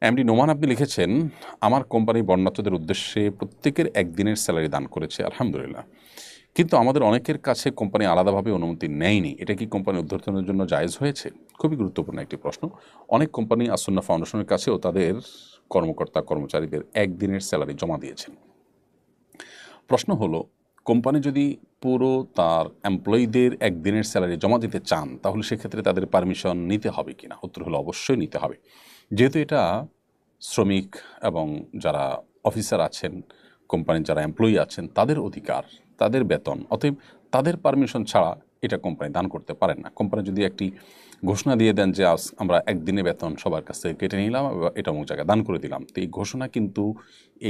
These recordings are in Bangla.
এমডি নোমান আপনি লিখেছেন, আমার কোম্পানি বর্ণাত্মদের উদ্দেশ্যে প্রত্যেকের একদিনের স্যালারি দান করেছে, আলহামদুলিল্লাহ। কিন্তু আমাদের অনেকের কাছে কোম্পানি আলাদাভাবে অনুমতি নেয়নি। এটা কি কোম্পানি উদ্ধর্তনের জন্য জায়েজ হয়েছে? খুবই গুরুত্বপূর্ণ একটি প্রশ্ন। অনেক কোম্পানি আসন্না ফাউন্ডেশনের কাছেও তাদের কর্মকর্তা, কর্মচারীদের একদিনের স্যালারি জমা দিয়েছেন। প্রশ্ন হলো, কোম্পানি যদি পুরো তার এমপ্লয়ীদের একদিনের স্যালারি জমা দিতে চান, তাহলে সেক্ষেত্রে তাদের পারমিশন নিতে হবে কিনা? উত্তর হলো, অবশ্যই নিতে হবে। যেহেতু এটা শ্রমিক এবং যারা অফিসার আছেন, কোম্পানির যারা এমপ্লয়ি আছেন, তাদের অধিকার, তাদের বেতন, অতএব তাদের পারমিশন ছাড়া এটা কোম্পানি দান করতে পারেন না। কোম্পানি যদি একটি ঘোষণা দিয়ে দেন যে, আজ আমরা একদিনে বেতন সবার কাছ থেকে কেটে নিলাম এটা অমুক জায়গায় দান করে দিলাম। তো এই ঘোষণা কিন্তু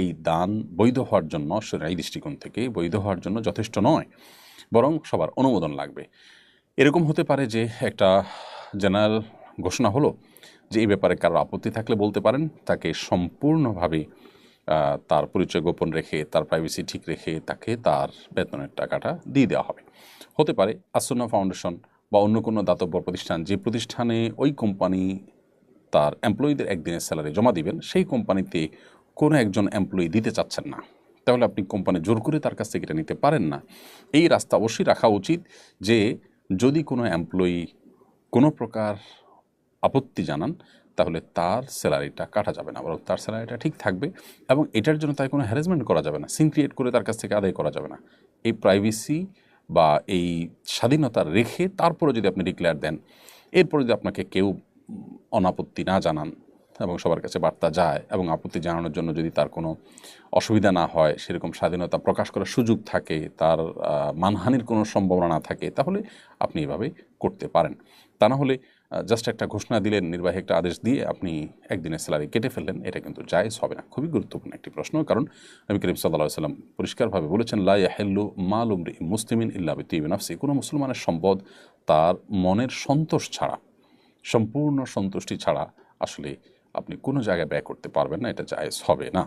এই দান বৈধ হওয়ার জন্য এই দৃষ্টিকোণ থেকে বৈধ হওয়ার জন্য যথেষ্ট নয়, বরং সবার অনুমোদন লাগবে। এরকম হতে পারে যে একটা জেনারেল ঘোষণা হলো যে এই ব্যাপারে কারও আপত্তি থাকলে বলতে পারেন, তাকে সম্পূর্ণভাবে তার পরিচয় গোপন রেখে, তার প্রাইভেসি ঠিক রেখে তাকে তার বেতনের টাকাটা দিয়ে দেওয়া হবে। হতে পারে আসন্না ফাউন্ডেশন বা অন্য কোনো দাতব্য প্রতিষ্ঠান যে প্রতিষ্ঠানে ওই কোম্পানি তার এমপ্লয়ীদের একদিনের স্যালারি জমা দিবেন, সেই কোম্পানিতে কোনো একজন এমপ্লয়ি দিতে চাচ্ছেন না। তাহলে আপনি কোম্পানি জোর করে তার কাছ থেকে এটা নিতে পারেন না। এই রাস্তা অবশ্যই রাখা উচিত যে যদি কোনো এমপ্লয়ি কোনো প্রকার আপত্তি জানান, তাহলে তার স্যালারিটা কাটা যাবে না, বরং তার স্যালারিটা ঠিক থাকবে এবং এটার জন্য তাই কোনো হ্যারাসমেন্ট করা যাবে না সিন ক্রিয়েট করে তার কাছ থেকে আদায় করা যাবে না। এই প্রাইভেসি বা এই স্বাধীনতা রেখে তারপরে যদি আপনি ডিক্লেয়ার দেন, এরপরে যদি আপনাকে কেউ অনাপত্তি না জানান এবং সবার কাছে বার্তা যায় এবং আপত্তি জানানোর জন্য যদি তার কোনো অসুবিধা না হয়, সেরকম স্বাধীনতা প্রকাশ করার সুযোগ থাকে, তার মানহানির কোনো সম্ভাবনা না থাকে, তাহলে আপনি এভাবে করতে পারেন। তা না হলে জাস্ট একটা ঘোষণা দিলেন নির্বাহী একটা আদেশ দিয়ে আপনি একদিনের স্যালারি কেটে ফেললেন, এটা কিন্তু জায়েজ হবে না। খুবই গুরুত্বপূর্ণ একটি প্রশ্ন, কারণ নবী করিম সাল্লাহ সাল্লাম পরিষ্কারভাবে বলেছেন, লা ইয়াহেল্লু মাল উমরি মুসলিমিন ইল্লা বিতিবি নাফসি। কোনো মুসলমানের সম্পদ তার মনের সন্তোষ ছাড়া, সম্পূর্ণ সন্তুষ্টি ছাড়া আসলে আপনি কোনো জায়গায় ব্যয় করতে পারবেন না, এটা জায়েজ হবে না।